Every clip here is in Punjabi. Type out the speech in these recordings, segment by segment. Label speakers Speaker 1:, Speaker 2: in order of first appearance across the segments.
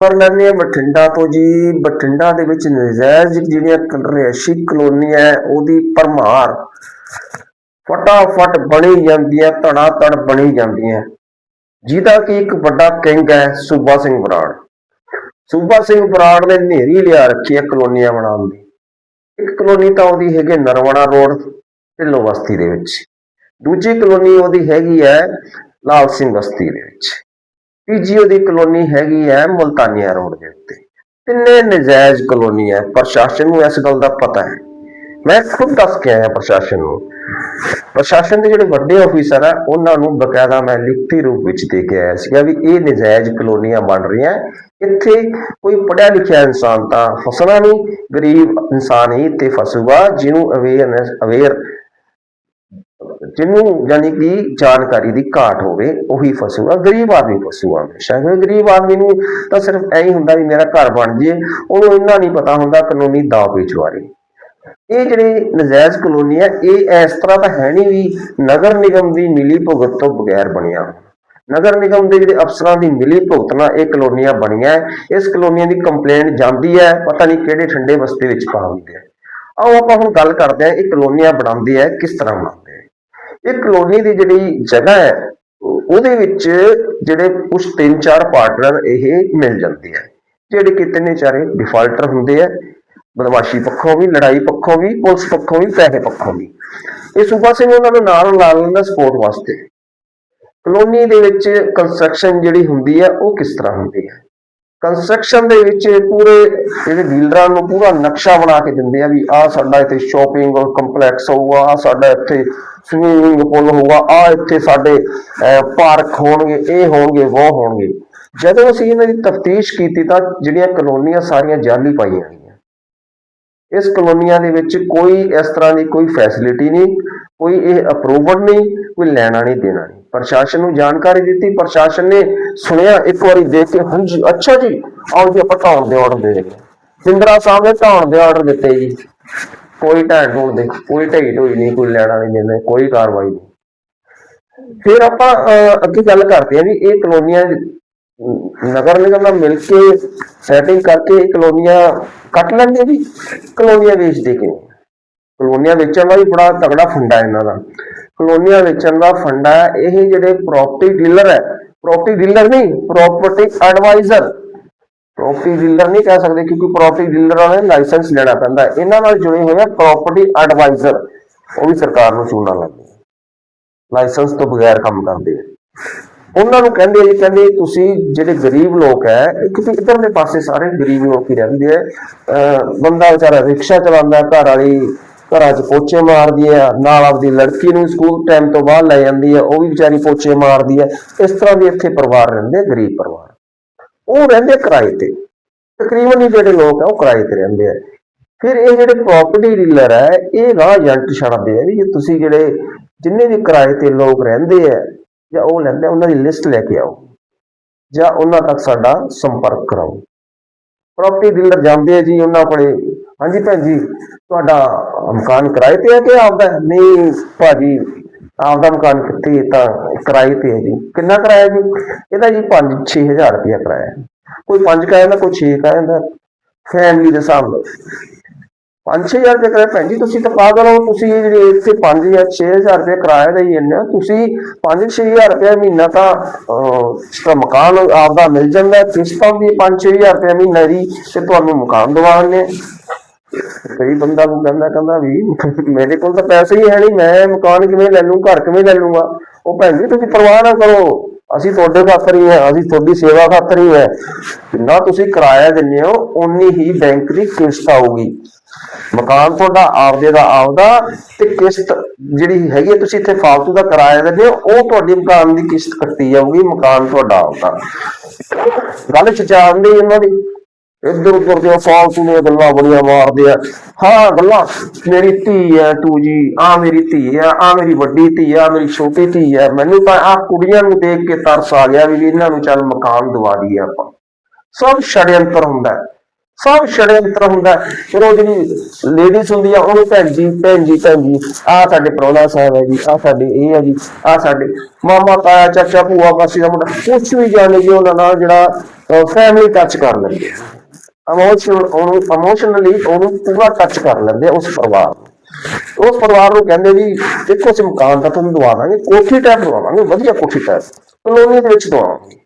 Speaker 1: ਪਰ ਲੈਂਦੇ ਹਾਂ ਬਠਿੰਡਾ ਤੋਂ ਜੀ, ਬਠਿੰਡਾ ਦੇ ਵਿੱਚ ਨਜਾਇਜ਼ ਜਿਹੜੀਆਂ ਰਿਹਾਇਸ਼ੀ ਕਲੋਨੀ ਹੈ, ਉਹਦੀ ਭਰਮਾਰ ਫਟਾਫਟ ਬਣੀ ਜਾਂਦੀਆਂ ਧੜਾ ਧੜ ਬਣੀ ਜਾਂਦੀਆਂ। ਜਿਹਦਾ ਕਿ ਇੱਕ ਵੱਡਾ ਕਿੰਗ ਹੈ, ਸੂਬਾ ਸਿੰਘ ਬਰਾੜ। ਸੂਬਾ ਸਿੰਘ ਬਰਾੜ ਨੇ ਨੇਰੀ ਲਿਆ ਰੱਖੀ ਹੈ ਕਲੋਨੀਆਂ ਬਣਾਉਣ ਦੀ। ਇੱਕ ਕਲੋਨੀ ਤਾਂ ਉਹਦੀ ਹੈਗੀ ਨਰਵਣਾ ਰੋਡ, ਢਿੱਲੋਂ ਬਸਤੀ ਦੇ ਵਿੱਚ। ਦੂਜੀ ਕਲੋਨੀ ਉਹਦੀ ਹੈਗੀ ਹੈ ਲਾਲ ਸਿੰਘ ਬਸਤੀ ਦੇ ਵਿੱਚ। ਤੀਜੀ ਉਹਦੀ ਕਲੋਨੀ ਹੈਗੀ ਹੈ ਮੁਲਤਾਨੀਆ ਰੋਡ ਦੇ ਉੱਤੇ। ਤਿੰਨੇ ਨਜਾਇਜ਼ ਕਲੋਨੀ ਹੈ, ਪ੍ਰਸ਼ਾਸਨ ਨੂੰ ਇਸ ਗੱਲ ਦਾ ਪਤਾ ਹੈ। ਮੈਂ ਖੁਦ ਦੱਸ ਕੇ ਆਇਆ ਪ੍ਰਸ਼ਾਸਨ ਨੂੰ। ਪ੍ਰਸ਼ਾਸਨ ਦੇ ਜਿਹੜੇ ਵੱਡੇ ਅਫੀਸਰ ਆ, ਉਹਨਾਂ ਨੂੰ ਬਕਾਇਦਾ ਮੈਂ ਲਿਖਤੀ ਰੂਪ ਵਿੱਚ ਦੇ ਕੇ ਆਇਆ ਸੀਗਾ ਵੀ ਇਹ ਨਜਾਇਜ਼ ਕਲੋਨੀਆਂ ਬਣ ਰਹੀਆਂ ਇੱਥੇ ਕੋਈ ਪੜਿਆ ਲਿਖਿਆ ਇਨਸਾਨ ਤਾਂ ਫਸਣਾ ਨਹੀਂ, ਗਰੀਬ ਇਨਸਾਨ ਹੀ ਤੇ ਫਸੂਗਾ, ਜਿਹਨੂੰ ਅਵੇਅਰਨੈਸ ਅਵੇਅਰ ਜਿਹਨੂੰ ਯਾਨੀ ਕਿ ਜਾਣਕਾਰੀ ਦੀ ਘਾਟ ਹੋਵੇ, ਉਹੀ ਫਸੂਗਾ ਗਰੀਬ ਆਦਮੀ ਫਸੂਗਾ ਹਮੇਸ਼ਾ। ਕਿਉਂਕਿ ਗਰੀਬ ਆਦਮੀ ਨੂੰ ਤਾਂ ਸਿਰਫ ਐਂ ਹੁੰਦਾ ਵੀ ਮੇਰਾ ਘਰ ਬਣ ਜੇ ਉਹਨੂੰ ਇੰਨਾ ਨਹੀਂ ਪਤਾ ਹੁੰਦਾ ਕਾਨੂੰਨੀ ਦਾਅ ਪੇਚ ਬਾਰੇ ਇਹ ਜਿਹੜੇ ਨਜਾਇਜ਼ ਕਲੋਨੀ ਹੈ ਇਹ ਇਸ ਤਰ੍ਹਾਂ ਤਾਂ ਹੈ ਨਹੀਂ ਵੀ ਨਗਰ ਨਿਗਮ ਦੀ ਮਿਲੀ ਭੁਗਤ ਤੋਂ ਬਗੈਰ ਬਣਿਆ। ਨਗਰ ਨਿਗਮ ਦੇ ਜਿਹੜੇ ਅਫਸਰਾਂ ਦੀ ਮਿਲੀ ਭੁਗਤ ਨਾਲ ਇਹ ਕਲੋਨੀਆਂ ਬਣੀਆਂ, ਇਸ ਕਲੋਨੀਆਂ ਦੀ ਕੰਪਲੇਂਟ ਜਾਂਦੀ ਹੈ, ਪਤਾ ਨਹੀਂ ਕਿਹੜੇ ਠੰਡੇ ਬਸਤੇ ਵਿੱਚ ਪਾ ਹੁੰਦੇ ਆ। ਆਓ ਆਪਾਂ ਹੁਣ ਗੱਲ ਕਰਦੇ ਹਾਂ, ਇਹ ਕਲੋਨੀਆਂ ਬਣਾਉਂਦੇ ਆ, ਕਿਸ ਤਰ੍ਹਾਂ ਬਣਾਉਂਦੇ ਇਹ ਕਲੋਨੀ ਦੀ ਜਿਹੜੀ ਜਗ੍ਹਾ ਹੈ, ਉਹਦੇ ਵਿੱਚ ਜਿਹੜੇ ਕੁਝ ਤਿੰਨ ਚਾਰ ਪਾਰਟਨਰ ਇਹ ਮਿਲ ਜਾਂਦੇ ਆ। ਜਿਹੜੇ ਕਿ ਤਿੰਨੇ ਚਾਰੇ ਡਿਫਾਲਟਰ ਹੁੰਦੇ ਆ। ਬਦਮਾਸ਼ੀ ਪੱਖੋਂ ਵੀ, ਲੜਾਈ ਪੱਖੋਂ ਵੀ, ਪੁਲਿਸ ਪੱਖੋਂ ਵੀ, ਪੈਸੇ ਪੱਖੋਂ ਵੀ। ਇਹ ਸੂਬਾ ਸਿੰਘ ਉਹਨਾਂ ਨੂੰ ਨਾਲ ਲਾ ਲੈਂਦਾ ਸਪੋਰਟ ਵਾਸਤੇ। ਕਲੋਨੀ ਦੇ ਵਿੱਚ ਕੰਸਟਰਕਸ਼ਨ ਜਿਹੜੀ ਹੁੰਦੀ ਹੈ ਉਹ ਕਿਸ ਤਰ੍ਹਾਂ ਹੁੰਦੀ ਹੈ ਕੰਸਟਰਕਸ਼ਨ ਦੇ ਵਿੱਚ ਪੂਰੇ ਜਿਹੜੇ ਡੀਲਰਾਂ ਨੂੰ ਪੂਰਾ ਨਕਸ਼ਾ ਬਣਾ ਕੇ ਦਿੰਦੇ ਆ ਵੀ ਆਹ ਸਾਡਾ ਇੱਥੇ ਸ਼ਾਪਿੰਗ ਕੰਪਲੈਕਸ ਹੋਊਗਾ, ਆਹ ਸਾਡਾ ਇੱਥੇ ਸਵੀਮਿੰਗ ਪੂਲ ਹੋਊਗਾ, ਆਹ ਇੱਥੇ ਸਾਡੇ ਪਾਰਕ ਹੋਣਗੇ, ਇਹ ਹੋਣਗੇ, ਉਹ ਹੋਣਗੇ। ਜਦੋਂ ਅਸੀਂ ਇਹਨਾਂ ਦੀ ਤਫਤੀਸ਼ ਕੀਤੀ ਤਾਂ ਜਿਹੜੀਆਂ ਕਲੋਨੀਆਂ ਸਾਰੀਆਂ ਜਾਲੀ ਪਾਈਆਂ ਗਈਆਂ। ਇਸ ਕਲੋਨੀਆਂ ਦੇ ਵਿੱਚ ਕੋਈ ਇਸ ਤਰ੍ਹਾਂ ਦੀ ਕੋਈ ਫੈਸਿਲਿਟੀ ਨਹੀਂ, ਕੋਈ ਇਹ ਅਪਰੂਵਡ ਨਹੀਂ, ਕੋਈ ਲੈਣਾ ਨਹੀਂ, ਦੇਣਾ ਨਹੀਂ। ਪ੍ਰਸ਼ਾਸਨ ਨੂੰ ਜਾਣਕਾਰੀ ਦਿੱਤੀ। ਪ੍ਰਸ਼ਾਸਨ ਨੇ ਸੁਣਿਆ, ਇੱਕ ਵਾਰੀ ਦੇਖ ਕੇ, ਹਾਂਜੀ, ਅੱਛਾ ਜੀ, ਆਓ ਜੀ, ਆਪਾਂ ਢਾਉਣ ਦੇ ਆਰਡਰ ਦੇ ਦਿੰਦੇ ਸਿੰਦਰਾ ਸਾਹਿਬ ਨੇ ਢਾਉਣ ਦੇ ਆਰਡਰ ਦਿੱਤੇ ਜੀ। ਕੋਈ ਢਾਣ ਢੂਣ ਦੇ ਕੋਈ ਢਈ ਢੋਈ ਨਹੀਂ, ਕੋਈ ਲੈਣਾ ਨਹੀਂ ਦੇਣਾ ਕੋਈ ਕਾਰਵਾਈ ਨਹੀਂ। ਫਿਰ ਆਪਾਂ ਅੱਗੇ ਗੱਲ ਕਰਦੇ ਹਾਂ ਵੀ ਇਹ ਕਲੋਨੀਆਂ, ਨਗਰ ਨਿਗਮ ਨਾਲ ਮਿਲ ਕੇ ਸੈਟਿੰਗ ਕਰਕੇ ਇਹ ਕਲੋਨੀਆਂ ਕੱਟ ਲੈਂਦੇ ਵੀ ਕਲੋਨੀਆਂ ਵੇਚਦੇ ਕਿਵੇਂ ਕਲੋਨੀਆਂ ਵੇਚਣ ਦਾ ਵੀ ਬੜਾ ਤਗੜਾ ਫੰਡਾ ਇਹਨਾਂ ਦਾ। ਕਲੋਨੀਆਂ ਵੇਚਣ ਦਾ ਫੰਡਾ ਇਹ ਜਿਹੜੇ ਪ੍ਰਾਪਰਟੀ ਡੀਲਰ ਹੈ ਪ੍ਰਾਪਰਟੀ ਡੀਲਰ ਨਹੀਂ ਪ੍ਰਾਪਰਟੀ ਐਡਵਾਈਜ਼ਰ ਪ੍ਰਾਪਰਟੀ ਡੀਲਰ ਨਹੀਂ ਕਹਿ ਸਕਦੇ ਕਿਉਂਕਿ ਪ੍ਰਾਪਰਟੀ ਡੀਲਰਾਂ ਨੇ ਲਾਇਸੈਂਸ ਲੈਣਾ ਪੈਂਦਾ ਇਹਨਾਂ ਨਾਲ ਜੁੜੇ ਹੋਏ ਆ ਪ੍ਰਾਪਰਟੀ ਐਡਵਾਈਜ਼ਰ ਉਹ ਵੀ ਸਰਕਾਰ ਨੂੰ ਚੂਨਾ ਲਾਉਂਦੇ ਆ। ਲਾਇਸੈਂਸ ਤੋਂ ਬਗੈਰ ਕੰਮ ਕਰਦੇ ਆ। ਉਹਨਾਂ ਨੂੰ ਕਹਿੰਦੇ ਜੀ, ਕਹਿੰਦੇ ਤੁਸੀਂ ਜਿਹੜੇ ਗਰੀਬ ਲੋਕ ਹੈ ਕਿਉਂਕਿ ਇਧਰਲੇ ਪਾਸੇ ਸਾਰੇ ਗਰੀਬ ਲੋਕ ਹੀ ਰਹਿੰਦੇ ਆ। ਬੰਦਾ ਵਿਚਾਰਾ ਰਿਕਸ਼ਾ ਚਲਾਉਂਦਾ, ਘਰ ਵਾਲੀ ਘਰਾਂ 'ਚ ਪੋਚੇ ਮਾਰਦੀ ਹੈ, ਨਾਲ ਆਪਦੀ ਲੜਕੀ ਨੂੰ ਸਕੂਲ ਟਾਈਮ ਤੋਂ ਬਾਅਦ ਲੈ ਜਾਂਦੀ ਹੈ, ਉਹ ਵੀ ਵਿਚਾਰੀ ਪੋਚੇ ਮਾਰਦੀ ਹੈ। ਇਸ ਤਰ੍ਹਾਂ ਦੇ ਇੱਥੇ ਪਰਿਵਾਰ ਰਹਿੰਦੇ ਗਰੀਬ ਪਰਿਵਾਰ। ਉਹ ਰਹਿੰਦੇ ਕਿਰਾਏ ਤੇ। ਤਕਰੀਬਨ ਹੀ ਜਿਹੜੇ ਲੋਕ ਆ, ਉਹ ਕਿਰਾਏ ਤੇ ਰਹਿੰਦੇ ਆ। ਫਿਰ ਇਹ ਜਿਹੜੇ ਪ੍ਰਾਪਰਟੀ ਡੀਲਰ ਹੈ ਇਹ ਗਾਹ ਏਜੰਟ ਛੱਡਦੇ ਆ ਵੀ ਜੇ ਤੁਸੀਂ ਜਿਹੜੇ ਜਿੰਨੇ ਵੀ ਕਿਰਾਏ ਤੇ ਲੋਕ ਰਹਿੰਦੇ ਆ, ਜਾਂ ਉਹ ਲੈਂਦੇ ਉਹਨਾਂ ਦੀ ਲਿਸਟ ਲੈ ਕੇ ਆਓ। ਜਾਂ ਉਹਨਾਂ ਤੱਕ ਸਾਡਾ ਸੰਪਰਕ ਕਰਾਓ। ਪ੍ਰਾਪਰਟੀ ਡੀਲਰ ਜਾਂਦੇ ਆ ਜੀ, ਉਹਨਾਂ ਕੋਲੇ ਹਾਂਜੀ ਭੈਣ ਜੀ ਤੁਹਾਡਾ ਮਕਾਨ ਕਿਰਾਏ ਤੇ ਹੈ ਕਿ ਆਪਦਾ ਹੈ? ਨਹੀਂ ਭਾਜੀ ਆਪਦਾ ਮਕਾਨ ਕਿੱਥੇ ਤਾਂ ਕਿਰਾਏ ਤੇ ਹੈ ਜੀ ਕਿੰਨਾ ਕਿਰਾਇਆ ਜੀ ਇਹਦਾ ਜੀ 5-6000 ਰੁਪਇਆ ਕਿਰਾਇਆ ਹੈ। ਕੋਈ 5 ਕਾ ਕੋਈ 6 ਕਾ ਫੈਮਿਲੀ ਦੇ ਹਿਸਾਬ ਨਾਲ 5-6000 ਰੁਪਏ ਕਿਰਾਇਆ ਭੈਣ ਜੀ ਤੁਸੀਂ ਤਾਂ ਪਾਗਲ ਹੋ ਤੁਸੀਂ ਇਹ ਜਿਹੜੇ ਇੱਥੇ 5 6000 ਰੁਪਏ ਕਿਰਾਇਆ ਦਾ ਹੀ ਇੰਨਾ ਤੁਸੀਂ 5-6000 ਰੁਪਏ ਮਹੀਨਾ ਤਾਂ ਅਹ, ਮਕਾਨ ਆਪਦਾ ਮਿਲ ਜਾਂਦਾ ਹੈ। ਕਿਸ਼ਤਾਂ ਦੀ 5-6000 ਰੁਪਏ ਮਹੀਨਾ ਦੀ ਤੇ ਤੁਹਾਨੂੰ ਮਕਾਨ ਦਿਵਾਉਂਦੇ ਕਈ ਬੰਦਾ ਨੂੰ ਕਹਿੰਦਾ ਕਹਿੰਦਾ ਵੀ ਮੇਰੇ ਕੋਲ ਤਾਂ ਪੈਸੇ ਹੀ ਹੈ ਨਹੀਂ ਮੈਂ ਮਕਾਨ ਕਿਵੇਂ ਲੈ ਲੂੰ ਘਰ ਕਿਵੇਂ ਲੈ ਲੂੰਗਾ ਉਹ ਭੈਣ ਜੀ ਤੁਸੀਂ ਪਰਵਾਹ ਨਾ ਕਰੋ। ਅਸੀਂ ਤੁਹਾਡੇ ਖਾਤਰ ਹੀ ਹੈ ਅਸੀਂ ਤੁਹਾਡੀ ਸੇਵਾ ਖਾਤਰ ਹੀ ਹੈ। ਜਿੰਨਾ ਤੁਸੀਂ ਕਿਰਾਇਆ ਦਿੰਦੇ ਹੋ ਉਨੀ ਹੀ ਬੈਂਕ ਦੀ ਕਿਸ਼ਤ ਆਊਗੀ। ਮਕਾਨ ਤੁਹਾਡਾ ਆਪਦੇ ਦਾ ਆਪਦਾ ਤੇ ਕਿਸ਼ਤ ਜਿਹੜੀ ਹੈਗੀ ਹੈ, ਤੁਸੀਂ ਇੱਥੇ ਫਾਲਤੂ ਦਾ ਕਿਰਾਇਆ ਦਿੰਦੇ ਹੋ ਉਹ ਤੁਹਾਡੀ ਮਕਾਨ ਦੀ ਕਿਸ਼ਤ ਕੱਟੀ ਜਾਊਗੀ ਮਕਾਨ ਤੁਹਾਡਾ ਆਪਦਾ। ਗੱਲ ਚ ਜਾਂਦੇ ਇਹਨਾਂ ਦੀ। ਇੱਧਰ ਉੱਧਰ ਦੀਆਂ ਫਾਲਤੂ ਦੀਆਂ ਗੱਲਾਂ ਬੜੀਆਂ ਮਾਰਦੇ ਆ। ਹਾਂ, ਗੱਲਾਂ, ਮੇਰੀ ਧੀ ਹੈ ਤੂੰ ਜੀ ਆ ਮੇਰੀ ਧੀ ਹੈ ਆ ਮੇਰੀ ਵੱਡੀ ਧੀ ਹੈ ਆ ਮੇਰੀ ਛੋਟੀ ਧੀ ਹੈ ਮੈਨੂੰ ਤਾਂ ਆ ਕੁੜੀਆਂ ਨੂੰ ਦੇਖ ਕੇ ਤਰਸ ਆ ਗਿਆ ਵੀ ਇਹਨਾਂ ਨੂੰ ਚੱਲ ਮਕਾਨ ਦਵਾ ਦਈਏ ਆਪਾਂ। ਸਭ ਛੜਯੰਤਰ ਹੁੰਦਾ ਹੈ ਸਭ ਛੜਯੰਤਰ ਹੁੰਦਾ ਫਿਰ ਉਹ ਜਿਹੜੀ ਲੇਡੀਜ਼ ਹੁੰਦੀ ਆ, ਉਹਨੂੰ ਭੈਣ ਜੀ ਭੈਣ ਜੀ ਭੈਣ ਜੀ ਆ ਸਾਡੇ ਪ੍ਰੋਣਾ ਸਾਹਿਬ ਹੈ ਜੀ ਆ ਸਾਡੇ ਇਹ ਹੈ ਜੀ ਆ ਸਾਡੇ ਮਾਮਾ, ਤਾਇਆ, ਚਾਚਾ, ਭੂਆ, ਮਾਸੀ ਦਾ ਮੁੰਡਾ, ਕੁਛ ਵੀ ਜਾਣੇ ਜੀ ਉਹਨਾਂ ਨਾਲ ਜਿਹੜਾ ਫੈਮਿਲੀ ਟੱਚ ਕਰ ਲੈਂਦੇ ਇਮੋਸ਼ਨਲ ਉਹਨੂੰ ਇਮੋਸ਼ਨਲੀ ਉਹਨੂੰ ਪੂਰਾ ਟੱਚ ਕਰ ਲੈਂਦੇ ਆ ਉਸ ਪਰਿਵਾਰ ਨੂੰ। ਉਸ ਪਰਿਵਾਰ ਨੂੰ ਕਹਿੰਦੇ ਵੀ ਦੇਖੋ ਅਸੀਂ ਮਕਾਨ ਤਾਂ ਤੁਹਾਨੂੰ ਦਵਾ ਦਾਂਗੇ ਕੋਠੀ ਟਾਈਪ ਦਵਾਵਾਂਗੇ, ਵਧੀਆ ਕੋਠੀ ਟਾਈਪ ਕਲੋਨੀ ਦੇ ਵਿੱਚ ਦਵਾਵਾਂਗੇ।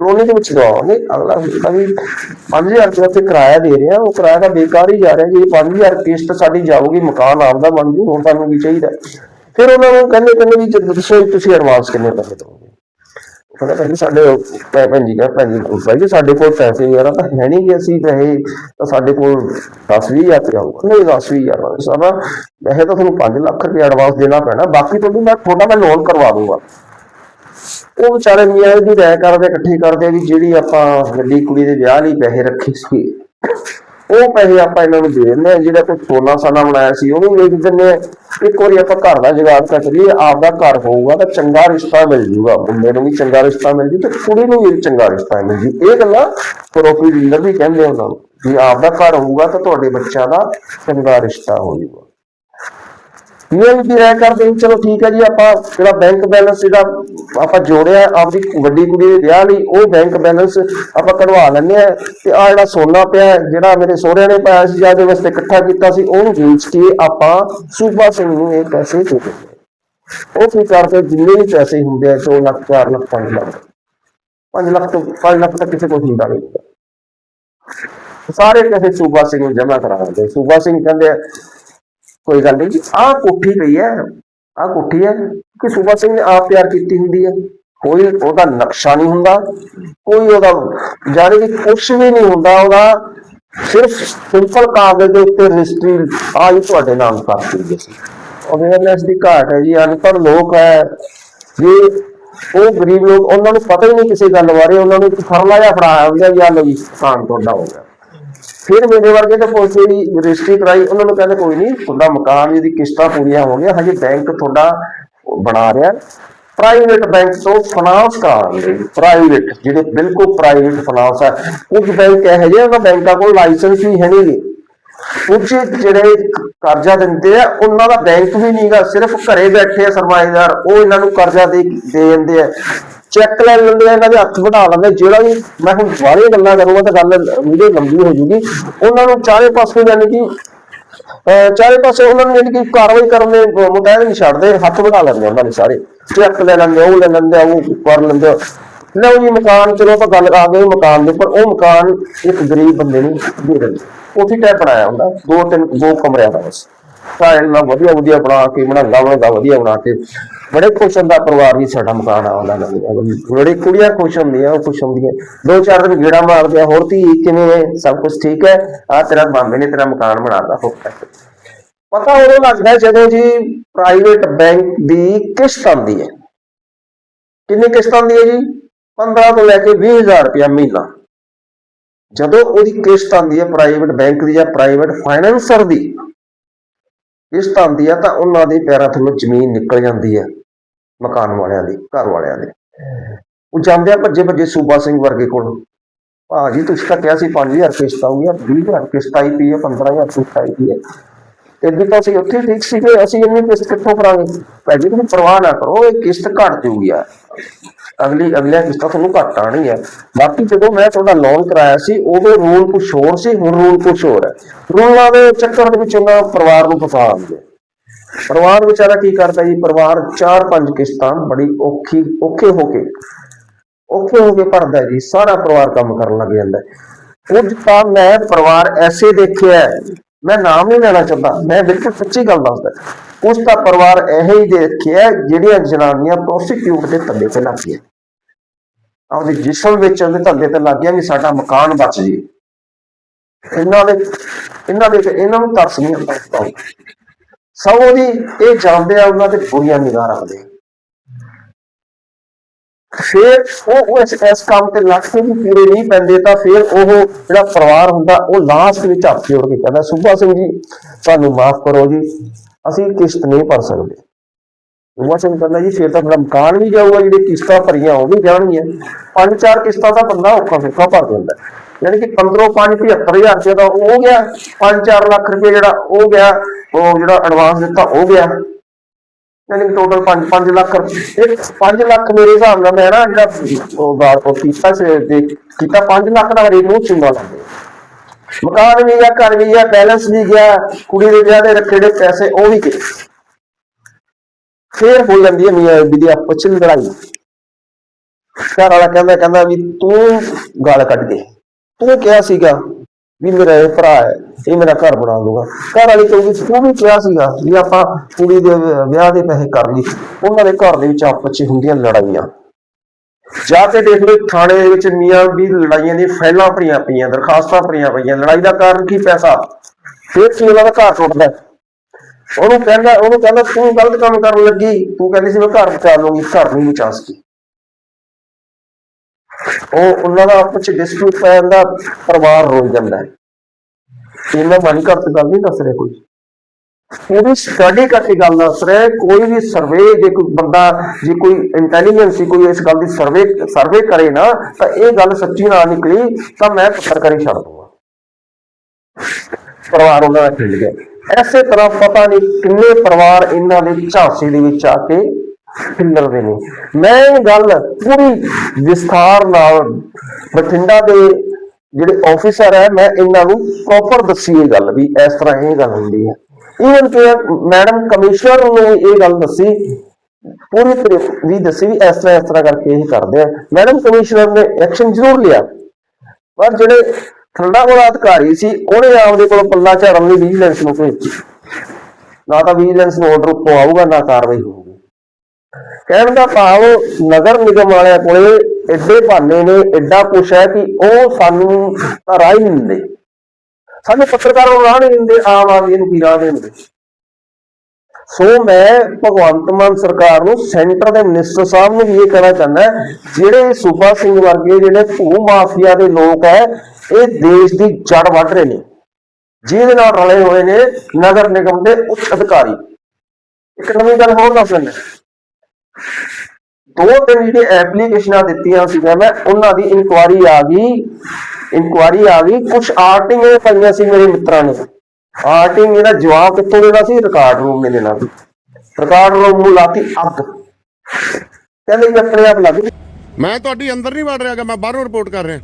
Speaker 1: ਕਲੋਨੀ ਦੇ ਵਿੱਚ ਦਵਾਵਾਂਗੇ। ਅਗਲਾ ਸੋਚਦਾ ਵੀ 5000 ਰੁਪਏ ਤੇ ਕਿਰਾਇਆ ਦੇ ਰਿਹਾ। ਉਹ ਕਿਰਾਇਆ ਤਾਂ ਬੇਕਾਰ ਹੀ ਜਾ ਰਿਹਾ। ਜੀ 5000 ਕਿਸ਼ਤ ਸਾਡੀ ਜਾਊਗੀ, ਮਕਾਨ ਆਪਦਾ ਬਣ ਜੂ, ਹੁਣ ਤੁਹਾਨੂੰ ਕੀ ਚਾਹੀਦਾ। ਫਿਰ ਉਹਨਾਂ ਨੂੰ ਕਹਿੰਦੇ ਕਹਿੰਦੇ ਵੀ ਜਦੋਂ ਦੱਸੋ ਤੁਸੀਂ ਐਡਵਾਂਸ ਕਿੰਨੇ ਪੈਸੇ ਦਿਓਗੇ ਉਹ ਕਹਿੰਦਾ ਸਾਡੇ ਭੈਣ ਜੀ, ਕਹਿੰਦਾ ਭੈਣ ਜੀ ਭਾਈ ਜੀ ਸਾਡੇ ਕੋਲ ਪੈਸੇ ਯਾਰ ਤਾਂ ਹੈ ਨਹੀਂ ਕਿ ਅਸੀਂ ਪੈਸੇ, ਤਾਂ ਸਾਡੇ ਕੋਲ 10 ਵੀਹ ਹਜ਼ਾਰ ਰੁਪਏ ਆਊਗਾ ਨਹੀਂ 10 ਸਾਰਾ ਵੈਸੇ ਤਾਂ ਤੁਹਾਨੂੰ 5 ਲੱਖ ਰੁਪਏ ਐਡਵਾਂਸ ਦੇਣਾ ਪੈਣਾ। ਬਾਕੀ ਤੁਹਾਨੂੰ ਮੈਂ, ਤੁਹਾਡਾ ਮੈਂ ਲੋਨ ਕਰਵਾ ਦੂੰਗਾ ਉਹ ਵਿਚਾਰੇ ਮੀਆਂ ਦੀ ਰਾਇ ਕਰਦੇ, ਇਕੱਠੀ ਕਰਦੇ ਵੀ ਜਿਹੜੀ ਆਪਾਂ ਗੱਡੀ ਕੁੜੀ ਦੇ ਵਿਆਹ ਲਈ ਪੈਸੇ ਰੱਖੇ ਸੀ ਉਹ ਪੈਸੇ ਆਪਾਂ ਇਹਨਾਂ ਨੂੰ ਦੇ ਦਿੰਦੇ ਆ, ਜਿਹੜਾ ਕੋਈ ਸੋਨਾ ਸਾਨਾ ਬਣਾਇਆ ਸੀ, ਉਹਨੂੰ ਵੇਚ ਦਿੰਦੇ ਆ ਇੱਕ ਵਾਰੀ ਆਪਾਂ ਘਰ ਦਾ ਜਗਾੜ ਕਰ ਲਈਏ, ਆਪਦਾ ਘਰ ਹੋਊਗਾ ਤਾਂ ਚੰਗਾ ਰਿਸ਼ਤਾ ਮਿਲ ਜੂਗਾ। ਮੁੰਡੇ ਨੂੰ ਵੀ ਚੰਗਾ ਰਿਸ਼ਤਾ ਮਿਲ ਜੂ ਤੇ ਕੁੜੀ ਨੂੰ ਵੀ ਚੰਗਾ ਰਿਸ਼ਤਾ ਮਿਲ ਜੂ। ਇਹ ਗੱਲਾਂ ਪ੍ਰੋਫੀ ਡੀਲਰ ਵੀ ਕਹਿੰਦੇ ਉਹਨਾਂ ਨੂੰ, ਵੀ ਆਪਦਾ ਘਰ ਹੋਊਗਾ ਤਾਂ ਤੁਹਾਡੇ ਬੱਚਿਆਂ ਦਾ ਚੰਗਾ ਰਿਸ਼ਤਾ ਹੋ ਜੂਗਾ। ਇਹ ਵੀ ਕਰਦੇ ਚਲੋ ਠੀਕ ਹੈ ਜੀ ਆਪਾਂ ਜਿਹੜਾ ਬੈਂਕ ਬੈਲੈਂਸ ਜਿਹੜਾ ਆਪਾਂ ਜੋੜਿਆ ਆਪਦੀ ਵੱਡੀ ਕੁੜੀ ਦੇ ਵਿਆਹ ਲਈ ਉਹ ਬੈਂਕ ਬੈਲੈਂਸ ਆਪਾਂ ਕਢਵਾ ਲੈਂਦੇ ਆ ਤੇ ਆ ਜਿਹੜਾ ਸੋਨਾ ਪਿਆ ਜਿਹੜਾ ਮੇਰੇ ਸਹੁਰਿਆਂ ਨੇ ਪਾਇਆ ਸੀ ਜਿਹਦੇ ਵਾਸਤੇ ਇਕੱਠਾ ਕੀਤਾ ਸੀ ਉਹਨੂੰ ਵੇਚ ਕੇ ਆਪਾਂ ਸੂਬਾ ਸਿੰਘ ਨੂੰ ਇਹ ਪੈਸੇ ਦੇ ਦਿੰਦੇ ਉਹ ਕੀ ਕਰਦੇ ਜਿੰਨੇ ਵੀ ਪੈਸੇ ਹੁੰਦੇ ਆ 2 ਲੱਖ 4 ਲੱਖ 5 ਲੱਖ 5 ਲੱਖ ਤੋਂ 5 ਲੱਖ ਤੱਕ ਕਿਸੇ ਕੋਲ ਹੁੰਦਾ ਨਹੀਂ। ਸਾਰੇ ਪੈਸੇ ਸੂਬਾ ਸਿੰਘ ਨੂੰ ਜਮ੍ਹਾਂ ਕਰਾ ਦਿੰਦੇ ਸੂਬਾ ਸਿੰਘ ਕਹਿੰਦੇ ਆ, ਕੋਈ ਗੱਲ ਨਹੀਂ ਆਹ ਕੋਠੀ ਪਈ ਹੈ, ਆਹ ਕੋਠੀ ਹੈ, ਕਿ ਸੂਬਾ ਸਿੰਘ ਨੇ ਆਪ ਤਿਆਰ ਕੀਤੀ ਹੁੰਦੀ ਹੈ। ਕੋਈ ਉਹਦਾ ਨਕਸ਼ਾ ਨਹੀਂ ਹੁੰਦਾ, ਕੋਈ ਉਹਦਾ ਜਾਣੀ ਕਿ ਕੁਛ ਵੀ ਨਹੀਂ ਹੁੰਦਾ, ਉਹਦਾ ਸਿਰਫ ਸਿੰਪਲ ਕਾਗਜ਼ ਦੇ ਉੱਤੇ ਰਜਿਸਟਰੀ ਆ ਤੁਹਾਡੇ ਨਾਮ ਕਰ ਦਿੱਤੀ ਸੀ ਅਵੇਅਰਨੈਸ ਦੀ ਘਾਟ ਹੈ ਜੀ, ਅਨਪੜ੍ਹ ਲੋਕ ਹੈ। ਜੇ ਉਹ ਗਰੀਬ ਲੋਕ, ਉਹਨਾਂ ਨੂੰ ਪਤਾ ਹੀ ਨਹੀਂ ਕਿਸੇ ਗੱਲ ਬਾਰੇ, ਉਹਨਾਂ ਨੂੰ ਇੱਕ ਫਰਲਾ ਜਿਹਾ ਫੜਾਇਆ ਹੁੰਦਾ ਵੀ ਆਹ ਲਓ ਤੁਹਾਡਾ ਹੋ ਗਿਆ। ਫਿਰ ਮੇਰੇ ਵਰਗੇ ਤਾਂ ਪੁਲਿਸ ਦੀ ਰਜਿਸਟਰੀ ਕਰਾਈ, ਉਹਨਾਂ ਨੂੰ ਕਹਿੰਦੇ ਕੋਈ ਨਹੀਂ, ਤੁਹਾਡਾ ਮਕਾਨ ਦੀ ਕਿਸ਼ਤਾਂ ਪੂਰੀਆਂ ਹੋ ਗਈਆਂ, ਹਜੇ ਬੈਂਕ ਤੁਹਾਡਾ ਬਣਾ ਰਿਹਾ। ਪ੍ਰਾਈਵੇਟ ਬੈਂਕ ਤੋਂ ਫਾਈਨਾਂਸ ਕਰਾਉਣਗੇ ਪ੍ਰਾਈਵੇਟ ਜਿਹੜੇ ਬਿਲਕੁਲ ਪ੍ਰਾਈਵੇਟ ਫਾਈਨਾਂਸ ਹੈ ਕੁਝ ਬੈਂਕ ਇਹੋ ਜਿਹੇ ਉਹਨਾਂ ਬੈਂਕਾਂ ਕੋਲ ਲਾਇਸੈਂਸ ਵੀ ਹੈ ਨਹੀਂਗੇ ਕੁਝ ਜਿਹੜੇ ਕਰਜ਼ਾ ਦਿੰਦੇ ਆ, ਉਹਨਾਂ ਦਾ ਬੈਂਕ ਵੀ ਨਹੀਂਗਾ ਸਿਰਫ ਘਰੇ ਬੈਠੇ ਆ ਸਰਮਾਏਦਾਰ, ਉਹ ਇਹਨਾਂ ਨੂੰ ਕਰਜ਼ਾ ਦੇ ਦੇ ਦਿੰਦੇ ਆ। ਚੈੱਕ ਲੈ ਲੈਂਦੇ ਆ ਇਹਨਾਂ ਦੇ ਹੱਥ ਵਧਾ ਲੈਂਦੇ ਜਿਹੜਾ ਵੀ ਮੈਂ ਹੁਣ ਸਾਰੀਆਂ ਗੱਲਾਂ ਕਰੂੰਗਾ ਤਾਂ ਗੱਲ ਵੀਡੀਓ ਲੰਬੀ ਹੋ ਜੂਗੀ। ਉਹਨਾਂ ਨੂੰ ਚਾਰੇ ਪਾਸੇ ਯਾਨੀ ਕਿ ਚਾਰੇ ਪਾਸੇ ਉਹਨਾਂ ਨੂੰ ਜਿਹੜੀ ਕਿ ਕਾਰਵਾਈ ਕਰਨ ਦੇ ਮੁਤਾਬਕ ਨਹੀਂ ਛੱਡਦੇ ਹੱਥ ਵਧਾ ਲੈਂਦੇ ਉਹਨਾਂ ਨੇ ਸਾਰੇ। ਚੈੱਕ ਲੈ ਲੈਂਦੇ ਉਹ ਲੈ ਲੈਂਦੇ ਆ, ਉਹ ਕਰ ਲੈਂਦੇ। ਆ। ਲਓ ਜੀ ਮਕਾਨ ਚਲੋ ਆਪਾਂ ਗੱਲ ਆ ਗਈ ਮਕਾਨ ਦੇ ਪਰ ਉਹ ਮਕਾਨ ਇੱਕ ਗਰੀਬ ਬੰਦੇ ਨੂੰ ਦੇ ਦਿੰਦੇ। ਕੋਠੀ ਟਾਈਪ ਬਣਾਇਆ ਹੁੰਦਾ। ਦੋ ਤਿੰਨ ਦੋ ਕਮਰਿਆਂ ਦਾ ਬਸ। ਸਾਇਲ ਨਾਲ ਵਧੀਆ ਵਧੀਆ ਬਣਾ ਕੇ ਬਣਾਉਂਦਾ ਬਣਾਉਂਦਾ ਵਧੀਆ ਬਣਾ ਕੇ। ਬੜੇ ਖੁਸ਼ ਹੁੰਦਾ, ਪਰਿਵਾਰ ਵੀ ਸਾਡਾ ਮਕਾਨ ਆਉਂਦਾ ਬੜੇ ਕੁੜੀਆਂ ਖੁਸ਼ ਹੁੰਦੀਆਂ, ਉਹ ਖੁਸ਼ ਹੁੰਦੀਆਂ। ਦੋ ਚਾਰ ਦਿਨ ਗੇੜਾ ਮਾਰਦੇ ਆ ਹੋਰ ਤੀ ਕਿਵੇਂ ਹੈ ਸਭ ਕੁਝ ਠੀਕ ਹੈ। ਆ ਤੇਰਾ ਮਾਮੇ ਨੇ ਤੇਰਾ ਮਕਾਨ ਬਣਾਤਾ, ਹੋ ਪਤਾ ਉਦੋਂ ਲੱਗਦਾ ਜਦੋਂ ਜੀ ਪ੍ਰਾਈਵੇਟ ਬੈਂਕ ਦੀ ਕਿਸ਼ਤ ਆਉਂਦੀ ਹੈ। ਕਿੰਨੀ ਕਿਸ਼ਤ ਆਉਂਦੀ ਹੈ ਜੀ? 15 ਤੋਂ ਲੈ ਕੇ 20000 ਰੁਪਇਆ ਮਹੀਨਾ। ਜਦੋਂ ਉਹਦੀ ਕਿਸ਼ਤ ਆਉਂਦੀ ਹੈ ਪ੍ਰਾਈਵੇਟ ਬੈਂਕ ਦੀ ਜਾਂ ਪ੍ਰਾਈਵੇਟ ਫਾਈਨੈਂਸਰ ਦੀ ਕਿਸ਼ਤ ਆਉਂਦੀ ਹੈ, ਤਾਂ ਉਹਨਾਂ ਦੇ ਪੈਰਾਂ ਥੱਲੋਂ ਜ਼ਮੀਨ ਨਿਕਲ ਜਾਂਦੀ ਹੈ। ਮਕਾਨ ਵਾਲਿਆਂ ਦੀ ਘਰ ਵਾਲਿਆਂ ਦੀ। ਉਹ ਜਾਂਦੇ ਆ ਭੱਜੇ ਭੱਜੇ ਸੂਬਾ ਸਿੰਘ ਵਰਗੇ ਕੋਲ। ਭਾਜੀ ਤੁਸੀਂ ਤਾਂ ਕਿਹਾ ਸੀ 5000 ਕਿਸ਼ਤ ਆਉਂਗੀ ਆ 20000 ਕਿਸ਼ਤ ਆਈ ਪਈ ਹੈ 15000 ਕਿਸ਼ਤ ਆਈ ਪਈ ਹੈ ਇੱਥੇ ਤਾਂ ਅਸੀਂ ਉੱਥੇ ਠੀਕ ਸੀਗੇ ਅਸੀਂ ਇੰਨੀ ਕਿਸ਼ਤ ਕਿੱਥੋਂ ਭਰਾਂਗੇ ਭਾਜੀ ਤੁਸੀਂ ਪਰਵਾਹ ਨਾ ਕਰੋ ਇਹ ਕਿਸ਼ਤ ਘਟ ਜੂਗੀ ਆ। ਅਗਲੀ ਅਗਲੀਆਂ ਕਿਸ਼ਤਾਂ ਤੁਹਾਨੂੰ ਘੱਟ ਆਉਣਗੀਆਂ। ਬਾਕੀ ਜਦੋਂ ਮੈਂ ਤੁਹਾਡਾ ਲੋਨ ਕਰਾਇਆ ਸੀ ਉਦੋਂ ਰੂਲ ਕੁਛ ਹੋਰ ਸੀ ਹੁਣ ਰੂਲ ਕੁਛ ਹੋਰ ਹੈ। ਰੂਲਾਂ ਦੇ ਚੱਕਰ ਦੇ ਵਿੱਚ ਉਹਨਾਂ ਪਰਿਵਾਰ ਨੂੰ ਫਸਾ ਦਿੰਦੇ ਪਰਿਵਾਰ ਵਿਚਾਰਾ ਕੀ ਕਰਦਾ ਜੀ? ਪਰਿਵਾਰ ਚਾਰ ਪੰਜ ਕਿਸ਼ਤਾਂ ਬੜੀ ਔਖੀ, ਔਖੇ ਹੋ ਕੇ, ਔਖੇ ਹੋ ਕੇ ਭਰਦਾ ਜੀ। ਸਾਰਾ ਪਰਿਵਾਰ ਕੰਮ ਕਰਨ ਲੱਗ ਜਾਂਦਾ ਕੁਝ ਤਾਂ ਮੈਂ ਪਰਿਵਾਰ ਐਸੇ ਦੇਖਿਆ ਮੈਂ ਨਾਮ ਨਹੀਂ ਲੈਣਾ ਚਾਹੁੰਦਾ। ਮੈਂ ਬਿਲਕੁਲ ਸੱਚੀ ਗੱਲ ਦੱਸਦਾ ਕੁਝ ਤਾਂ ਪਰਿਵਾਰ ਇਹੋ ਹੀ ਦੇਖਿਆ ਜਿਹੜੀਆਂ ਜਨਾਨੀਆਂ ਪ੍ਰੋਸਟੀਟਿਊਟ ਦੇ ਧੰਦੇ ਤੇ ਲੱਗ ਗਈਆਂ। ਆਪਦੇ ਜਿਸਮ ਵਿੱਚ ਦੇ ਧੰਦੇ ਤੇ ਲੱਗ ਗਿਆ ਵੀ ਸਾਡਾ ਮਕਾਨ ਬਚ ਜੀ। ਇਹਨਾਂ ਦੇ ਇਹਨਾਂ ਦੇ ਇਹਨਾਂ ਨੂੰ ਤਰਸ ਨਹੀਂ ਆਉਂਦਾ। ਸਭ ਉਹਦੀ ਇਹ ਜਾਣਦੇ ਆ, ਉਹਨਾਂ ਤੇ ਬੁਰੀਆਂ ਨਿਗਾਹ ਰੱਖਦੇ ਫਿਰ ਉਹ ਉਸ ਇਸ ਕੰਮ ਤੇ ਲੱਗ ਕੇ ਵੀ ਪੂਰੇ ਨਹੀਂ ਪੈਂਦੇ, ਤਾਂ ਫਿਰ ਉਹ ਜਿਹੜਾ ਪਰਿਵਾਰ ਹੁੰਦਾ, ਉਹ ਲਾਸਟ ਵਿੱਚ ਹੱਥ ਜੋੜ ਕੇ ਕਹਿੰਦਾ ਸੁਭਾ ਸਿੰਘ ਜੀ ਸਾਨੂੰ ਮਾਫ ਕਰੋ ਜੀ, ਅਸੀਂ ਕਿਸ਼ਤ ਨਹੀਂ ਭਰ ਸਕਦੇ। ਸੁਭਾ ਸਿੰਘ ਕਹਿੰਦਾ, ਜੀ, ਫਿਰ ਤਾਂ ਮੇਰਾ ਮਕਾਨ ਵੀ ਜਾਊਗਾ, ਜਿਹੜੇ ਕਿਸ਼ਤਾਂ ਭਰੀਆਂ, ਉਹ ਵੀ ਜਾਣਗੀਆਂ। ਪੰਜ ਚਾਰ ਕਿਸ਼ਤਾਂ ਦਾ ਬੰਦਾ ਔਖਾ ਸੌਖਾ ਭਰ ਦਿੰਦਾ ਯਾਨੀ ਕਿ 15 5 75000 ਰੁਪਏ ਦਾ ਉਹ ਗਿਆ 5-4 ਲੱਖ ਰੁਪਏ ਜਿਹੜਾ ਉਹ ਗਿਆ ਉਹ ਜਿਹੜਾ ਐਡਵਾਂਸ ਦਿੱਤਾ ਉਹ ਗਿਆ। ਯਾਨੀ ਟੋਟਲ 5 5 ਲੱਖ ਰੁਪਏ- ਇਹ 5 ਲੱਖ ਮੇਰੇ ਹਿਸਾਬ ਨਾਲ ਮੈਂ ਨਾ ਜਿਹੜਾ ਉਹ ਗਾਲ ਉਹ ਕੀਤਾ ਸੀ, ਦੇ ਕੀਤਾ 5 ਲੱਖ ਦਾ ਹਰੇਕ ਨੂੰ ਚੁੰਗਾ ਲਾਉਂਦੇ ਮਕਾਨ ਵੀ ਗਿਆ, ਘਰ ਵੀ ਗਿਆ ਬੈਲੈਂਸ ਵੀ ਗਿਆ, ਕੁੜੀ ਦੇ ਵਿਆਹ ਦੇ ਰੱਖੇ ਦੇ ਪੈਸੇ ਉਹ ਵੀ ਗਏ। ਫੇਰ ਹੋ ਜਾਂਦੀ ਹੈ ਮੀਆਂ ਬੀਬੀ ਦੀ ਆਪਸ ਚ ਲੜਾਈ। ਘਰ ਵਾਲਾ ਕਹਿੰਦਾ ਕਹਿੰਦਾ ਵੀ ਤੂੰ ਗਾਲ ਕੱਢ ਦੇ। ਤੂੰ ਕਿਹਾ ਸੀਗਾ ਵੀ ਮੇਰਾ ਇਹ ਭਰਾ ਹੈ, ਇਹ ਮੇਰਾ ਘਰ ਬਣਾ ਦੂਗਾ ਘਰ ਵਾਲੀ ਕਹੂਗੀ ਤੂੰ ਵੀ ਕਿਹਾ ਸੀਗਾ ਵੀ ਆਪਾਂ ਕੁੜੀ ਦੇ ਵਿਆਹ ਦੇ ਪੈਸੇ ਕਰ ਲਈ। ਉਹਨਾਂ ਦੇ ਘਰ ਦੇ ਵਿੱਚ ਆਪਸ ਚ ਹੁੰਦੀਆਂ ਲੜਾਈਆਂ। ਜਾ ਕੇ ਦੇਖ ਲਓ, ਥਾਣੇ ਦੇ ਵਿੱਚ ਮੀਆਂ ਵੀ ਲੜਾਈਆਂ ਦੀਆਂ ਫੈਲਾਂ ਭਰੀਆਂ ਪਈਆਂ, ਦਰਖਾਸਤਾਂ ਭਰੀਆਂ ਪਈਆਂ। ਲੜਾਈ ਦਾ ਕਾਰਨ ਕੀ ਪੈਸਾ? ਫਿਰ ਕੀ ਉਹਨਾਂ ਦਾ ਘਰ ਟੁੱਟਦਾ? ਉਹਨੂੰ ਕਹਿੰਦਾ ਉਹਨੂੰ ਕਹਿੰਦਾ, ਤੂੰ ਗਲਤ ਕੰਮ ਕਰਨ ਲੱਗੀ। ਤੂੰ ਕਹਿੰਦੀ ਸੀ ਮੈਂ ਘਰ ਬਚਾ ਲੂੰਗੀ ਘਰ ਨਹੀਂ ਬਚਾ ਸਕੀ। ਉਹ ਉਹਨਾਂ ਦਾ ਆਪਸ ਵਿੱਚ ਡਿਸਪਿਊਟ ਪੈ ਜਾਂਦਾ ਪਰਿਵਾਰ ਰੋਲ ਜਾਂਦਾ ਹੈ। ਇਹਨਾਂ ਮਾਨੀ ਘਰ ਤੇ ਗੱਲ ਨਹੀਂ ਦੱਸ ਰਿਹਾ ਕੋਈ। ਉਹਦੀ ਸਟੱਡੀ ਕਰਕੇ ਗੱਲ ਦੱਸ ਰਿਹਾ ਕੋਈ ਵੀ ਸਰਵੇ ਜੇ ਕੋਈ ਬੰਦਾ, ਜੇ ਕੋਈ ਇੰਟੈਲੀਜੈਂਸ ਸੀ ਕੋਈ ਇਸ ਗੱਲ ਦੀ ਸਰਵੇ ਸਰਵੇ ਕਰੇ ਨਾ, ਤਾਂ ਇਹ ਗੱਲ ਸੱਚੀ ਨਾ ਨਿਕਲੀ, ਤਾਂ ਮੈਂ ਪੱਤਰਕਾਰੀ ਛੱਡ ਦੂੰਗਾ ਪਰਿਵਾਰ ਉਹਨਾਂ ਦਾ ਖਿਲ ਗਿਆ। ਐਸੇ ਤਰ੍ਹਾਂ ਪਤਾ ਨਹੀਂ ਕਿੰਨੇ ਪਰਿਵਾਰ ਇਹਨਾਂ ਦੇ ਝਾਂਸੇ ਦੇ ਵਿੱਚ ਆ ਕੇ ਖਿਲਰਦੇ ਨੇ। ਮੈਂ ਇਹ ਗੱਲ ਪੂਰੀ ਵਿਸਥਾਰ ਨਾਲ ਬਠਿੰਡਾ ਦੇ ਜਿਹੜੇ ਆਫੀਸਰ ਹੈ, ਮੈਂ ਇਹਨਾਂ ਨੂੰ ਪ੍ਰੋਪਰ ਦੱਸੀ ਇਹ ਗੱਲ ਵੀ ਇਸ ਤਰ੍ਹਾਂ ਇਹ ਗੱਲ ਹੁੰਦੀ ਹੈ। ਇਵਨ ਕਿ ਮੈਡਮ ਕਮਿਸ਼ਨਰ ਨੂੰ ਇਹ ਗੱਲ ਦੱਸੀ, ਪੂਰੀ ਤਰ੍ਹਾਂ ਵੀ ਦੱਸੀ ਵੀ ਇਸ ਤਰ੍ਹਾਂ ਇਸ ਤਰ੍ਹਾਂ ਕਰਕੇ ਇਹ ਕਰਦੇ ਆ। ਮੈਡਮ ਕਮਿਸ਼ਨਰ ਨੇ ਐਕਸ਼ਨ ਜ਼ਰੂਰ ਲਿਆ। ਪਰ ਜਿਹੜੇ ਠੰਡਾ ਕੋਲ ਅਧਿਕਾਰੀ ਸੀ, ਉਹਨੇ ਆਪਦੇ ਕੋਲ ਪੱਲਾ ਝਾੜਨ ਲਈ ਵਿਜੀਲੈਂਸ ਨੂੰ ਭੇਜੀ ਨਾ ਤਾਂ ਵਿਜੀਲੈਂਸ ਨੂੰ ਆਰਡਰ ਉੱਪਰ ਆਊਗਾ, ਨਾ ਕਾਰਵਾਈ ਹੋਊਗੀ। ਕਹਿਣ ਦਾ ਭਾਵ ਨਗਰ ਨਿਗਮ ਵਾਲਿਆਂ ਕੋਲੇ ਐਡੇ ਭਾਨੇ ਨੇ ਐਡਾ ਕੁਛ ਹੈ ਕਿ ਉਹ ਸਾਨੂੰ ਤਾਂ ਰਾਹ ਹੀ ਨਹੀਂ ਦਿੰਦੇ। ਸਾਨੂੰ ਪੱਤਰਕਾਰਾਂ ਨੂੰ ਰਾਹ ਨਹੀਂ ਦਿੰਦੇ, ਆਮ ਆਦਮੀ ਨੂੰ ਕੀ ਰਾਹ ਦੇਣਗੇ? ਸੋ ਮੈਂ ਭਗਵੰਤ ਮਾਨ ਸਰਕਾਰ ਨੂੰ ਸੈਂਟਰ ਦੇ ਮਿਨਿਸਟਰ ਸਾਹਿਬ ਨੂੰ ਵੀ ਇਹ ਕਹਿਣਾ ਚਾਹੁੰਦਾ ਜਿਹੜੇ ਸੂਬਾ ਸਿੰਘ ਵਰਗੇ ਜਿਹੜੇ ਭੂ ਮਾਫੀਆ ਦੇ ਲੋਕ ਹੈ, ਇਹ ਦੇਸ਼ ਦੀ ਜੜ ਵੱਢ ਰਹੇ ਨੇ। ਜਿਹਦੇ ਨਾਲ ਰਲੇ ਹੋਏ ਨੇ ਨਗਰ ਨਿਗਮ ਦੇ ਉੱਚ ਅਧਿਕਾਰੀ। ਇੱਕ ਨਵੀਂ ਗੱਲ ਹੋਰ ਦੱਸ ਦਿੰਦਾ ਦੋ ਤਿੰਨ ਜਿਹੜੇ ਐਪਲੀਕੇਸ਼ਨਾਂ ਦਿੱਤੀਆਂ ਸੀਗਾ ਮੈਂ ਉਹਨਾਂ ਦੀ ਇਨਕੁਆਰੀ ਆ ਗਈ। ਇਨਕੁਆਰੀ ਆ ਗਈ। ਕੁਝ ਆਰਟਿੰਗ ਪਾਈਆਂ ਸੀ ਮੇਰੇ ਮਿੱਤਰਾਂ ਨੇ। ਆਰਟਿੰਗ ਇਹਦਾ ਜਵਾਬ ਕਿੱਥੋਂ ਦੇਣਾ ਸੀ? ਰਿਕਾਰਡ ਰੂਮ ਨੇ ਦੇਣਾ ਸੀ। ਰਿਕਾਰਡ ਰੂਮ ਨੂੰ ਲਾਤੀ ਅੱਗ। ਕਹਿੰਦੇ ਵੀ ਆਪਣੇ ਆਪ ਲੱਗ
Speaker 2: ਮੈਂ ਤੁਹਾਡੀ ਅੰਦਰ ਨਹੀਂ ਵੜ ਰਿਹਾਗਾ ਮੈਂ ਬਾਹਰੋਂ ਰਿਪੋਰਟ ਕਰ ਰਿਹਾ।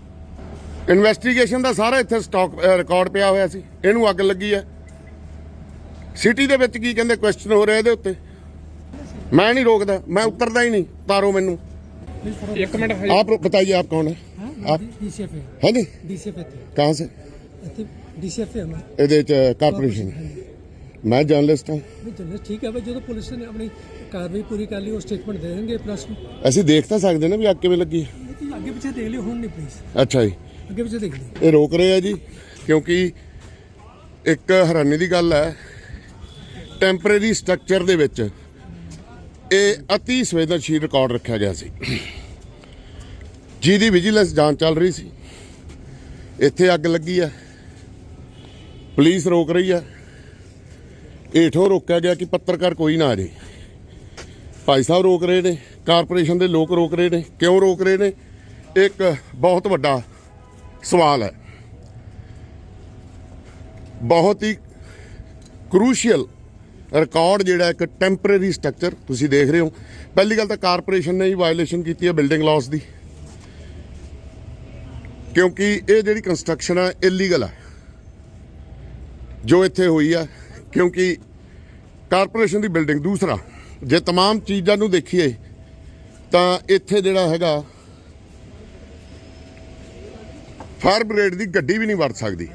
Speaker 2: ਇਨਵੈਸਟੀਗੇਸ਼ਨ ਦਾ ਸਾਰਾ ਇੱਥੇ ਸਟਾਕ ਰਿਕਾਰਡ ਪਿਆ ਹੋਇਆ ਸੀ। ਇਹਨੂੰ ਅੱਗ ਲੱਗੀ ਹੈ। ਸਿਟੀ ਦੇ ਵਿੱਚ ਕੀ ਕਹਿੰਦੇ ਕੁਐਸਚਨ ਹੋ ਰਿਹਾ ਇਹਦੇ ਉੱਤੇ। ਮੈਂ ਨਹੀਂ ਰੋਕਦਾ ਮੈਂ ਉਤਰਦਾ ही नहीं तारो मैनू
Speaker 3: एक मिनट
Speaker 2: आप बताइए आप कौन है आप
Speaker 3: डीसीएफ है
Speaker 2: है जी
Speaker 3: डीसीएफ है
Speaker 2: कहाँ से
Speaker 3: डीसीएफ है मैं
Speaker 2: ਇਹਦੇ ਚ ਕਾਰਪੋਰੇਸ਼ਨ ਮੈਂ ਜਰਨਲਿਸਟ ਹਾਂ
Speaker 3: नहीं चल ठीक है भाई जो तो पुलिस ने अपनी कार्रवाई पूरी कर ली वो स्टेटमेंट दे देंगे प्लस
Speaker 2: ਅਸੀਂ ਦੇਖ ਤਾਂ ਸਕਦੇ ਨੇ ਵੀ ਅੱਗ ਕਿਵੇਂ ਲੱਗੀ ਹੈ
Speaker 3: आगे पीछे देख लियो हूँ नहीं प्लीज
Speaker 2: ਅੱਛਾ ਜੀ
Speaker 3: आगे पीछे देख लियो
Speaker 2: ਇਹ ਰੋਕ ਰਹੇ ਆ ਜੀ ਕਿਉਂਕਿ ਇੱਕ ਹੈਰਾਨੀ ਦੀ ਗੱਲ ਹੈ ਟੈਂਪਰੇਰੀ ਸਟਰਕਚਰ ਦੇ ਵਿੱਚ ਇਹ ਅਤੀ ਸੰਵੇਦਨਸ਼ੀਲ ਰਿਕਾਰਡ ਰੱਖਿਆ ਗਿਆ ਸੀ। ਜਿਹਦੀ ਵਿਜੀਲੈਂਸ ਜਾਂਚ ਚੱਲ ਰਹੀ ਸੀ। ਇੱਥੇ ਅੱਗ ਲੱਗੀ ਆ। ਪੁਲਿਸ ਰੋਕ ਰਹੀ ਆ। ਏਠੋਂ ਰੋਕਿਆ ਗਿਆ ਕਿ ਪੱਤਰਕਾਰ ਕੋਈ ਨਾ ਆ ਜੇ ਭਾਈ ਸਾਹਿਬ ਰੋਕ ਰਹੇ ਨੇ, ਕਾਰਪੋਰੇਸ਼ਨ ਦੇ ਲੋਕ ਰੋਕ ਰਹੇ ਨੇ, ਕਿਉਂ ਰੋਕ ਰਹੇ ਨੇ? ਇੱਕ ਬਹੁਤ ਵੱਡਾ ਸਵਾਲ ਹੈ। ਬਹੁਤ ਹੀ ਕਰੂਸ਼ੀਅਲ ਰਿਕਾਰਡ ਜਿਹੜਾ ਇੱਕ ਟੈਂਪਰੇਰੀ ਸਟਰਕਚਰ ਤੁਸੀਂ ਦੇਖ ਰਹੇ ਹੋ ਪਹਿਲੀ ਗੱਲ ਤਾਂ ਕਾਰਪੋਰੇਸ਼ਨ ਨੇ ਹੀ ਵਾਇਓਲੇਸ਼ਨ ਕੀਤੀ ਹੈ ਬਿਲਡਿੰਗ ਲਾਸ ਦੀ ਕਿਉਂਕਿ ਇਹ ਜਿਹੜੀ ਕੰਸਟਰਕਸ਼ਨ ਹੈ ਇਲੀਗਲ ਹੈ ਜੋ ਇੱਥੇ ਹੋਈ ਹੈ ਕਿਉਂਕਿ ਕਾਰਪੋਰੇਸ਼ਨ ਦੀ ਬਿਲਡਿੰਗ ਦੂਸਰਾ ਜੇ तमाम ਚੀਜ਼ਾਂ ਨੂੰ ਦੇਖੀਏ ਤਾਂ ਇੱਥੇ ਜਿਹੜਾ ਹੈਗਾ ਫਾਇਰ ਬ੍ਰਿਗੇਡ ਦੀ ਗੱਡੀ ਵੀ ਨਹੀਂ ਵੜ ਸਕਦੀ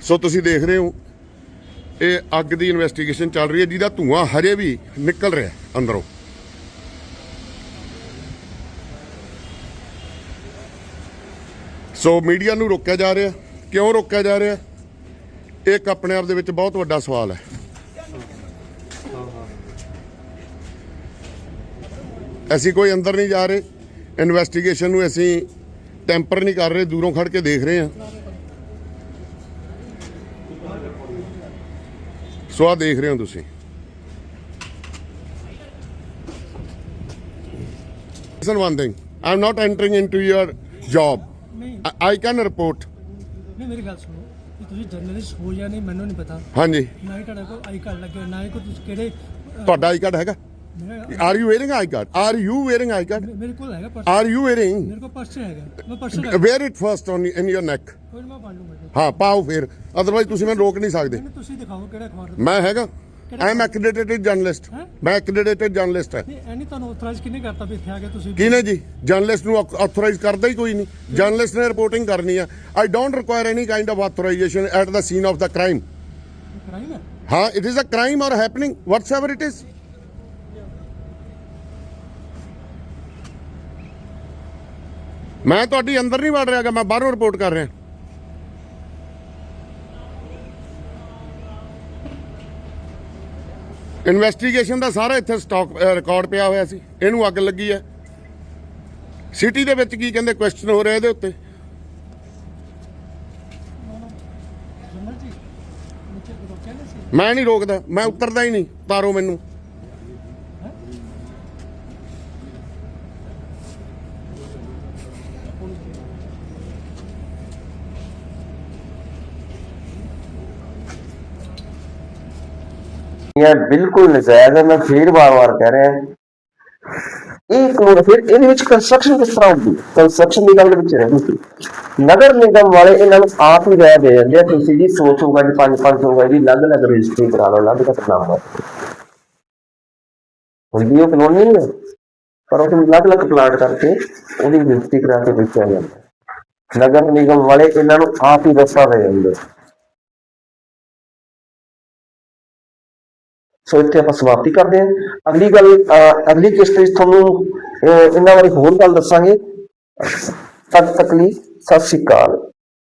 Speaker 2: ਸੋ ਤੁਸੀਂ ਦੇਖ ਰਹੇ ਹੋ ਇਹ ਅੱਗ ਦੀ ਇਨਵੈਸਟੀਗੇਸ਼ਨ ਚੱਲ ਰਹੀ ਹੈ, ਜਿਹਦਾ ਧੂਆਂ ਹਜੇ ਵੀ ਨਿਕਲ ਰਿਹਾ ਅੰਦਰੋਂ। ਸੋ ਮੀਡੀਆ ਨੂੰ ਰੋਕਿਆ ਜਾ ਰਿਹਾ ਕਿਉਂ ਰੋਕਿਆ ਜਾ ਰਿਹਾ ਇੱਕ ਆਪਣੇ ਆਪ ਦੇ ਵਿੱਚ ਬਹੁਤ ਵੱਡਾ ਸਵਾਲ ਹੈ। ਅਸੀਂ ਕੋਈ ਅੰਦਰ ਨਹੀਂ ਜਾ ਰਹੇ। ਇਨਵੈਸਟੀਗੇਸ਼ਨ ਨੂੰ ਅਸੀਂ ਟੈਂਪਰ ਨਹੀਂ ਕਰ ਰਹੇ, ਦੂਰੋਂ ਖੜ ਕੇ ਦੇਖ ਰਹੇ ਹਾਂ। ਸੋ ਆ ਦੇਖ ਰਹੇ ਹੋ ਤੁਸੀਂ। Listen one thing. I'm not entering into your job.
Speaker 3: ਨਹੀਂ।
Speaker 2: I, I
Speaker 3: ਨਹੀਂ ਮੇਰੀ ਗੱਲ ਸੁਣੋ। ਤੁਸੀਂ ਜਰਨਲਿਸਟ ਹੋ ਜਾਂ ਨਹੀਂ ਮੈਨੂੰ ਨਹੀਂ ਪਤਾ।
Speaker 2: ਹਾਂਜੀ।
Speaker 3: ਨਾ ਹੀ ਤੁਹਾਡੇ ਕੋਲ ਆਈ ਕਾਰਡ ਲੱਗੇ ਨਾ ਹੀ ਕੋਈ ਤੁਸੀਂ ਕਿਹੜੇ
Speaker 2: ਤੁਹਾਡਾ ਆਈ ਕਾਰਡ ਹੈਗਾ? Are you wearing I card are you wearing I
Speaker 3: card ਮੇਰੇ ਕੋਲ ਹੈਗਾ ਪਰਸ
Speaker 2: ਆਰ ਯੂ ਵੇਅਰਿੰਗ
Speaker 3: ਮੇਰੇ ਕੋਲ ਪਰਸ ਹੈਗਾ ਮੈਂ purse
Speaker 2: wear it first on in your neck
Speaker 3: ਕੋਈ ਮੈਂ ਪਾ ਲੂੰਗਾ।
Speaker 2: ਹਾਂ ਪਾਓ ਫਿਰ ਅਦਰਵਾਈਜ਼ ਤੁਸੀਂ ਮੈਨੂੰ ਰੋਕ ਨਹੀਂ ਸਕਦੇ
Speaker 3: ਮੈਨੂੰ ਤੁਸੀਂ ਦਿਖਾਓ ਕਿਹੜਾ ਅਖਬਾਰ
Speaker 2: ਮੈਂ ਹੈਗਾ ਆਈ ਐਮ ਐਕ੍ਰੈਡਿਟਡ ਜਰਨਲਿਸਟ? ਮੈਂ ਐਕ੍ਰੈਡਿਟਡ ਜਰਨਲਿਸਟ ਹੈ
Speaker 3: ਨਹੀਂ ਤੁਹਾਨੂੰ ਆਥੋਰਾਈਜ਼ ਕਿਹਨੇ ਕਰਤਾ ਵੀ ਇੱਥੇ ਆ ਕੇ ਤੁਸੀਂ
Speaker 2: ਕਿਹਨੇ ਜੀ ਜਰਨਲਿਸਟ ਨੂੰ ਆਥੋਰਾਈਜ਼ ਕਰਦਾ ਹੀ ਕੋਈ ਨਹੀਂ ਜਰਨਲਿਸਟ ਨੇ ਰਿਪੋਰਟਿੰਗ ਕਰਨੀ ਆ I don't require any kind of authorization at the scene of
Speaker 3: the crime
Speaker 2: ਹਾਂ it is a crime or happening whatever it is ਮੈਂ ਤੁਹਾਡੀ ਅੰਦਰ ਨਹੀਂ ਵੜ ਰਿਹਾਗਾ ਮੈਂ ਬਾਹਰੋਂ ਰਿਪੋਰਟ ਕਰ ਰਿਹਾ। ਇਨਵੈਸਟੀਗੇਸ਼ਨ ਦਾ ਸਾਰਾ ਇੱਥੇ ਸਟਾਕ ਰਿਕਾਰਡ ਪਿਆ ਹੋਇਆ ਸੀ। ਇਹਨੂੰ ਅੱਗ ਲੱਗੀ ਹੈ। ਸਿਟੀ ਦੇ ਵਿੱਚ ਕੀ ਕਹਿੰਦੇ ਕੁਐਸਚਨ ਹੋ ਰਿਹਾ ਇਹਦੇ ਉੱਤੇ? ਮੈਂ ਨਹੀਂ ਰੋਕਦਾ, ਮੈਂ ਉਤਰਦਾ ਹੀ ਨਹੀਂ ਤਾਰੋ ਮੈਨੂੰ।
Speaker 1: ਇਹ ਬਿਲਕੁਲ ਨਜਾਇਜ਼ ਹੈ, ਮੈਂ ਫੇਰ ਵਾਰ-ਵਾਰ ਕਹਿ ਰਿਹਾ ਇਹ ਕਾਨੂੰਨ ਫਿਰ ਇਹਦੇ ਵਿੱਚ ਕੰਸਟਰਕਸ਼ਨ ਕਿਸ ਤਰ੍ਹਾਂ ਹੁੰਦੀ ਕੰਸਟਰਕਸ਼ਨ ਦੀ ਗੱਲ ਦੇ ਵਿੱਚ ਰਹਿੰਦੀ ਨਗਰ ਨਿਗਮ ਵਾਲੇ ਇਹਨਾਂ ਨੂੰ ਆਪ ਹੀ ਰਹਿ ਦੇ ਜਾਂਦੇ ਆ, ਤੁਸੀਂ ਜੀ ਸੋਚ ਹੋਊਗਾ ਜੀ, ਪੰਜ ਪੰਜ ਹੋਊਗਾ ਜੀ ਅਲੱਗ ਅਲੱਗ ਰਜਿਸਟਰੀ ਕਰਾ ਲਓ ਅਲੱਗ ਅਲੱਗ ਨਾਮ ਹੈ। ਹੁੰਦੀ ਉਹ ਕਾਨੂੰਨ ਨਹੀਂ ਹੈ, ਪਰ ਉਹ ਅਲੱਗ ਅਲੱਗ ਪਲਾਟ ਕਰਕੇ ਉਹਦੀ ਰਜਿਸਟਰੀ ਕਰਾ ਕੇ ਵੇਚਿਆ ਜਾਂਦਾ ਨਗਰ ਨਿਗਮ ਵਾਲੇ ਇਹਨਾਂ ਨੂੰ ਆਪ ਹੀ ਦੱਸਾ ਦੇ ਜਾਂਦੇ ਸੋ ਇੱਥੇ ਆਪਾਂ ਸਮਾਪਤੀ ਕਰਦੇ ਹਾਂ। ਅਗਲੀ ਗੱਲ, ਅਹ, ਅਗਲੀ ਕਿਸ਼ਤ ਵਿੱਚ ਤੁਹਾਨੂੰ ਇਹਨਾਂ ਬਾਰੇ ਹੋਰ ਗੱਲ ਦੱਸਾਂਗੇ। ਤਦ ਤੱਕ ਲਈ ਸਤਿ ਸ਼੍ਰੀ ਅਕਾਲ।